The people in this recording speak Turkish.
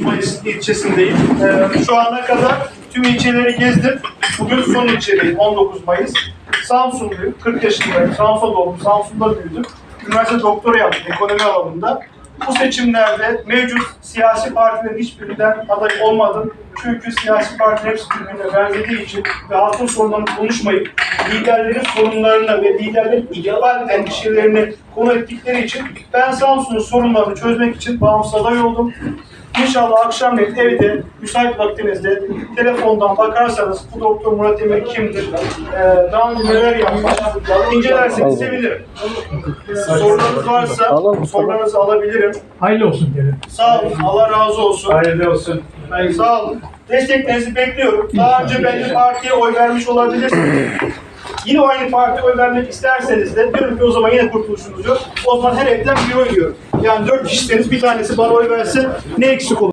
Mayıs ilçesindeyim. Ee, şu ana kadar tüm ilçeleri gezdim. Bugün son ilçedeyim 19 Mayıs. Samsunluyum, 40 yaşındayım. Samsun'da doğdum, Samsun'da büyüdüm. Üniversite doktora yaptım ekonomi alanında. Bu seçimlerde mevcut siyasi partilerin hiçbirinden aday olmadım. Çünkü siyasi partiler hepsi birbirine benzediği için ve halkın sorunlarını konuşmayıp liderlerin sorunlarına ve liderlerin ideal endişelerini konu ettikleri için ben Samsun'un sorunlarını çözmek için bağımsız aday oldum. İnşallah akşamleyin evde müsait vaktinizde telefondan bakarsanız bu doktor Murat Emir kimdir, ee, daha önce neler yapmış, incelerseniz sevinirim. Sorularınız varsa sorularınızı alabilirim. Hayırlı olsun diyelim. Sağ olun, Allah razı olsun. Hayırlı olsun. Sağ olun. Desteklerinizi bekliyorum. Daha önce belli partiye oy vermiş olabilirsiniz. Yine aynı partiye oy vermek isterseniz de diyorum ki o zaman yine kurtuluşunuz yok. O zaman her evden bir oy diyorum. Yani dört kişiseniz bir tanesi bana oy verse ne eksik olur?